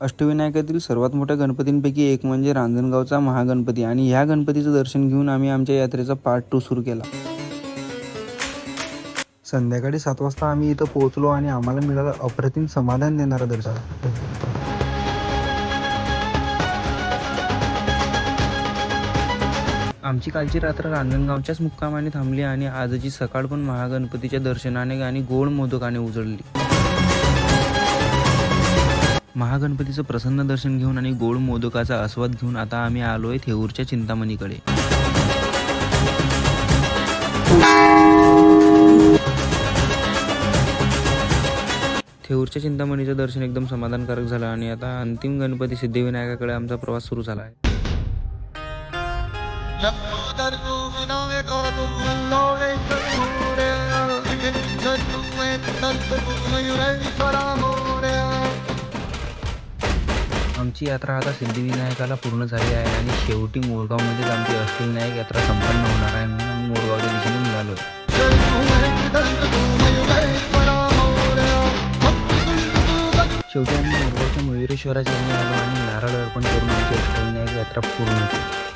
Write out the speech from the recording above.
अष्टविनायकातील सर्वात मोठ्या गणपतींपैकी एक म्हणजे रांजणगावचा महागणपती आणि ह्या गणपतीचं दर्शन घेऊन आम्ही आमच्या यात्रेचा पार्ट टू सुरू केला. संध्याकाळी सात वाजता आम्ही इथं पोहोचलो आणि आम्हाला मिळालं अप्रतिम समाधान देणारं दर्शन. आमची कालची रात्र रांजणगावच्याच मुक्कामाने थांबली आणि आजची सकाळ पण महागणपतीच्या दर्शनाने आणि गोड मोदकाने उजळली. महागणपतीचं प्रसन्न दर्शन घेऊन आणि गोड मोदकाचा आस्वाद घेऊन आता आम्ही आलोय थेऊरच्या चिंतामणीकडे. थेऊरच्या चिंतामणीचं दर्शन एकदम समाधानकारक झालं आणि आता अंतिम गणपती सिद्धिविनायकाकडे आमचा प्रवास सुरू झाला आहे. आमची यात्रा आता सिद्धिविनायकाला पूर्ण झाली आहे आणि शेवटी मोरगावमध्येच आमची अष्टविनायक यात्रा संपन्न होणार आहे म्हणून आम्ही मोरगावच्या दिशेने निघालो शेवटी आम्ही मोरगावच्या मयुरेश्वराच्या आलो आणि नारळ अर्पण करून आमची अष्टविनायक यात्रा पूर्ण केली.